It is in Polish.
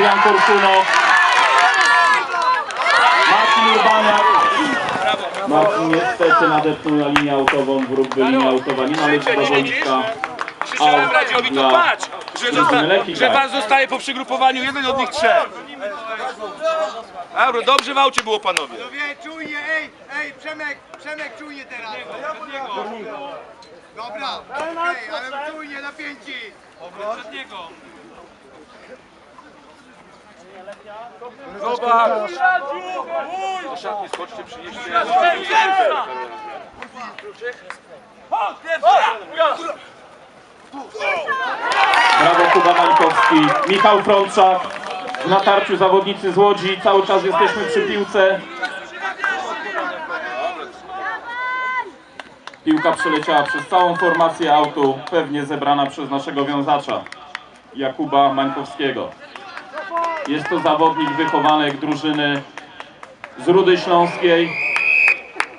Jan Korsuno. Marcin Urbaniak. Marcin niestety nadepnął na linię autową, wróg by linia autowa. Nie mamy do boiska. Krzyczałem Radziowi, to dla patrz, że, zosta- Leki, że was zostaje po przygrupowaniu jeden od nich trzech. Dobra, dobrze w aucie było panowie. Wie, czujnie, ej, ej, Przemek, Przemek czujnie teraz. Dobra, ej, ale czujnie, napięci. Zobacz. Do szatni skoczcie, przynieście. Brawo Kuba Mańkowski. Michał Frączak. W natarciu zawodnicy z Łodzi. Cały czas jesteśmy przy piłce. Piłka przeleciała przez całą formację autu, pewnie zebrana przez naszego wiązacza, Jakuba Mańkowskiego. Jest to zawodnik wychowanek drużyny z Rudy Śląskiej.